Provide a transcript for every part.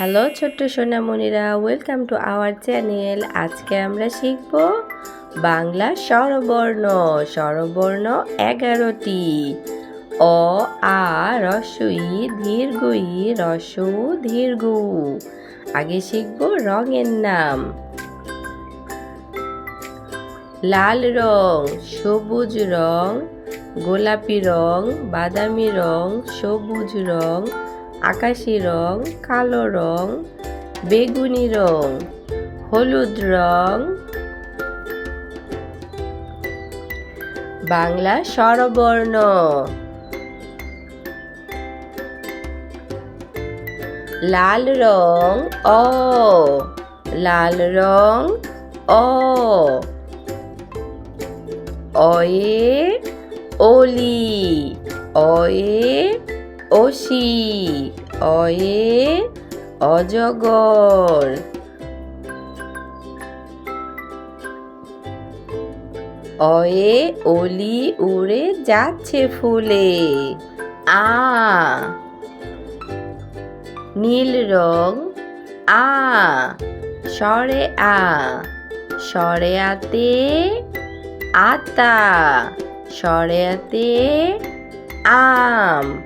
Hello ছোট্ট সোনামণিরা welcome to our channel আজকে আমরা শিখব বাংলা স্বরবর্ণ। স্বরবর্ণ এগারোটি। অ, আ রসই দীর্ঘই রস দীর্ঘ আগে শিখব রঙের নাম। লাল রং, সবুজ রং, গোলাপি রং, বাদামি রং, সবুজ রং আকাশি রং, কালো রং, বেগুনি রং, হলুদ রং। বাংলা স্বরবর্ণ। লাল রং, অ। লাল রং, অ। অয়ে, অলি। অয়ে অসি, অয়ে, অজগর। অয়ে, অলি উড়ে যাচ্ছে ফুলে। আ, নীল রং, আ, সরে আ, সরে আতে আতা, সরে আতে আম।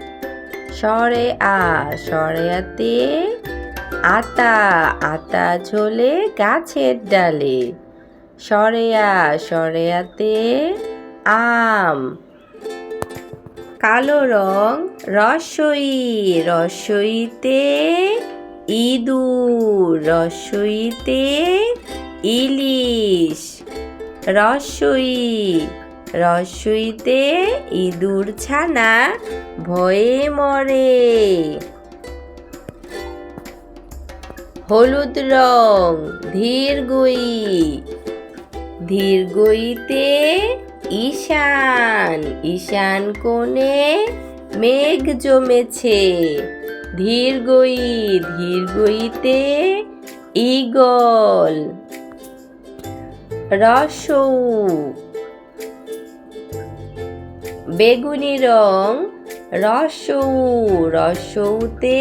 সরে আ, সরে আতে, আতা ঝোলে গাছের ডালে। সরেয়া সরেয়াতে আম। কালো রং রসই, রসইতে ইঁদুর, রসইতে ইলিশ, রসই রসইতে ইঁদুর ছানা ভয়ে মরে। হলুদ রং ধীরগই ধীরগইতে ঈশান ঈশান কোণে মেঘ জমেছে। ধীরগই ধীরগইতে ঈগল। রসৌ বেগুনি রং, রসৌ, রসৌতে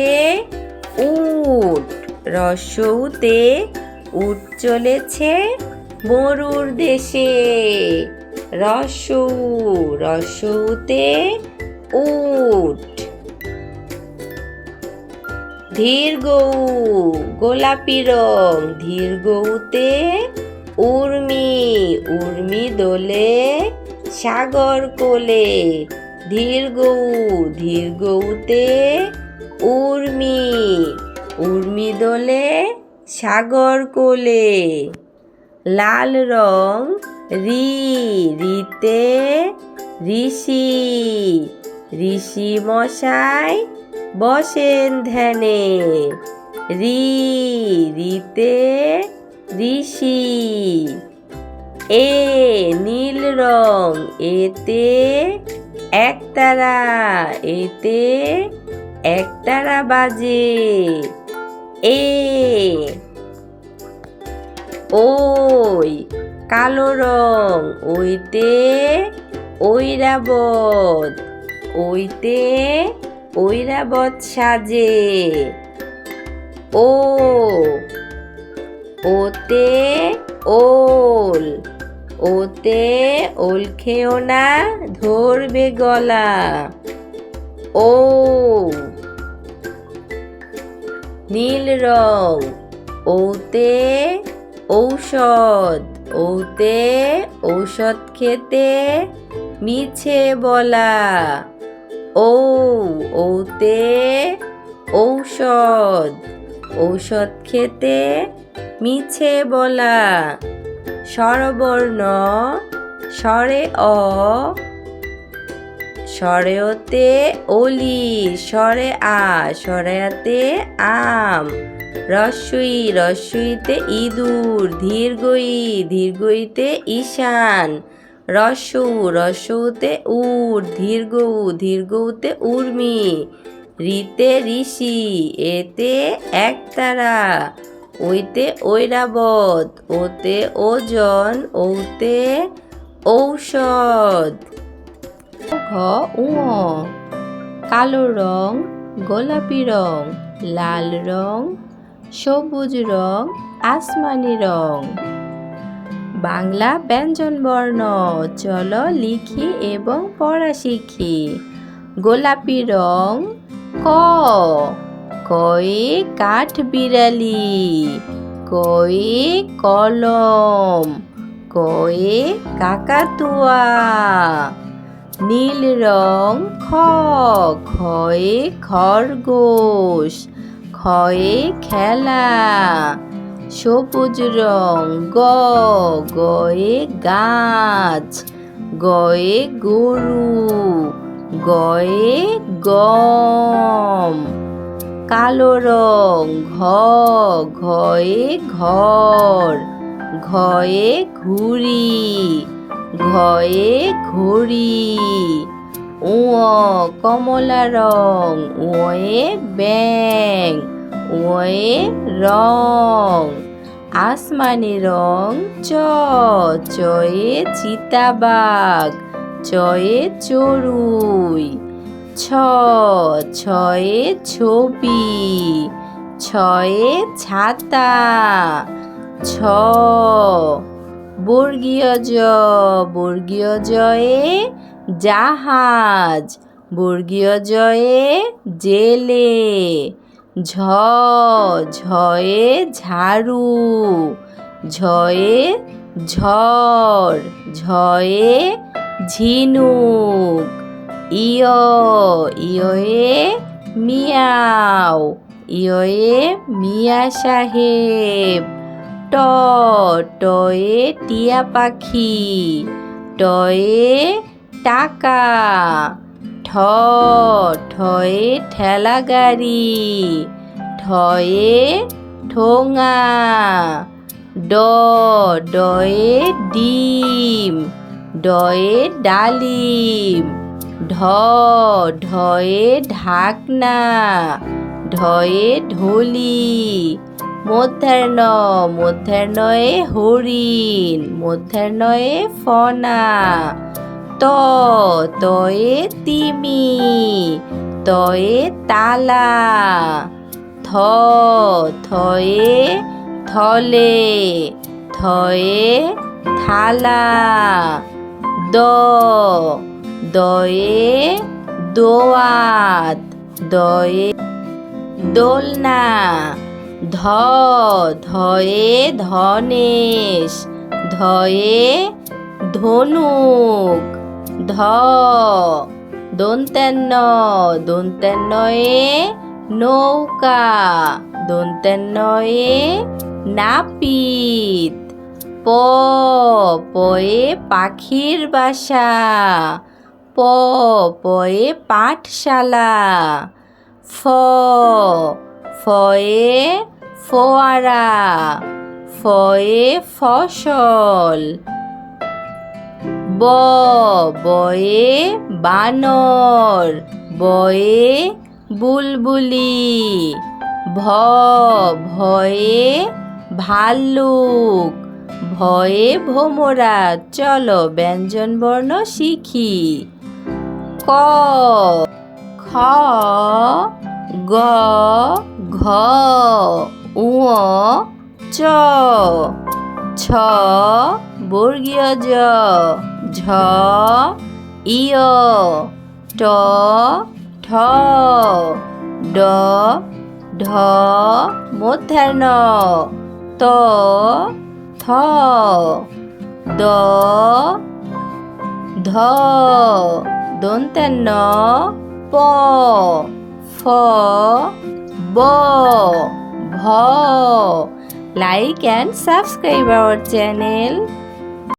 উট রসৌতে উট চলেছে মরুর দেশে। রসৌ, রসৌতে উট। ধীরগৌ, গোলাপি রং, ধীরগৌতে উর্মি উর্মি দোলে সাগর কোলে। ধীর গৌ ধীর গৌতে উর্মি। উর্মি দোলে সাগর কোলে। লাল রং রি রিতে ঋষি। ঋষি মশাই বসেন ধ্যানে। রি রিতে ঋষি। এ নীল রং, এতে একতারা এতে একতারা বাজে। এ ওই কালো রং, ওইতে ঐরাবত ওইতে ঐরাবত সাজে। ও, ওতে ওল ওতে ওল খেও না, ধরবে গলা। ও। নীল রং, ওতে ঔষধ ওতে ঔষধ খেতে মিছে বলা। ও, ওতে ঔষধ ঔষধ খেতে মিছে বলা। স্বরবর্ণ, স্বরে অ স্বরেওতে অলি, স্বরে আ স্বরেয়াতে আম, রস্যই, রস্যইতে ইঁদুর ধীরগই ধীরগইতে ঈশান রস্যৌ রস্যৌতে উট ধীরগৌ ধীরগৌতে উর্মি রিতে ঋষি, এতে একতারা ওইতে ঐরাবত, ওতে ওজন, ওতে ঔষধ। ঘ উ কালো রং, গোলাপি রং, লাল রং, সবুজ রং, আসমানি রং। বাংলা ব্যঞ্জন বর্ণ, চলো লিখি এবং পড়া শিখি। গোলাপি রং, ক। কয়ে কাঠ বিড়ালি কয়ে কলম কয়ে কাকাতুয়া, নীল রং খ খয়ে খরগোশ খয়ে খেলা, সবুজ রং গ, গয়ে গাছ, গয়ে গরু, গয়ে গম। কালো রং, ঘ, ঘয়ে ঘর, ঘয়ে ঘুড়ি, ঘয়ে ঘড়ি উঁ কমলা রং, উয়ে ব্যাং উয়ে রং, আসমানি রং, চ, চয়ে চিতাবাঘ, চয়ে চড়ুই। ছ, ছয়ে ছবি, ছয়ে ছাতা, ছ, বর্গীয় জ, বর্গীয় জয়ে জাহাজ, বর্গীয় জয়ে জেলে, ঝ, ঝয়ে ঝাড়ু, ঝয়ে ঝড়, ঝয়ে ঝিনুক। ইয় ইয়ে মিয়াও ইয়ে মিয়া সাহেব ট টয়ে টিয়া পাখি টয়ে টাকা ঠ ঠয়ে ঠেলা গাড়ি ঠয়ে ঠোঙা ড ডয়ে ডিম ডয়ে ডালিম ঢ, ঢয়ে ঢাকনা, ঢয়ে ঢলি, মধ্যাহ্ন, মধ্যাহ্নয়ে হরিণ, মধ্যাহ্নয়ে ফনা, ত, তয়ে তিমি, তয়ে তালা, থ, থয়ে থলে, থয়ে থালা, দ দয়ে দোয়াত, দয়ে দোলনা, ধ ধয়ে ধনেশ, ধয়ে ধনুক, ধ দন্তান্ন, দন্তান্নয়ে নৌকা, দন্তান্নয়ে নাপিত, প পয়ে পাখির বাসা প, পয়ে পাঠশালা। ফ, ফয়ে ফোয়ারা। ফয়ে ফসল। ব, বয়ে বানর। বয়ে বুলবুলি। ভ, ভয়ে ভাল্লুক। ভয়ে ভোমরা। চলো ব্যঞ্জন বর্ণ শিখি। ক, খ, গ, ঘ উ চ, ছ, বর্গীয় জ, ঝ ইয় ট, ঠ, ড, ঢ, মধ্যাহ্ন, ত, থ, দ, ধ দন্তান্ন প ফ ব ভ like and subscribe our channel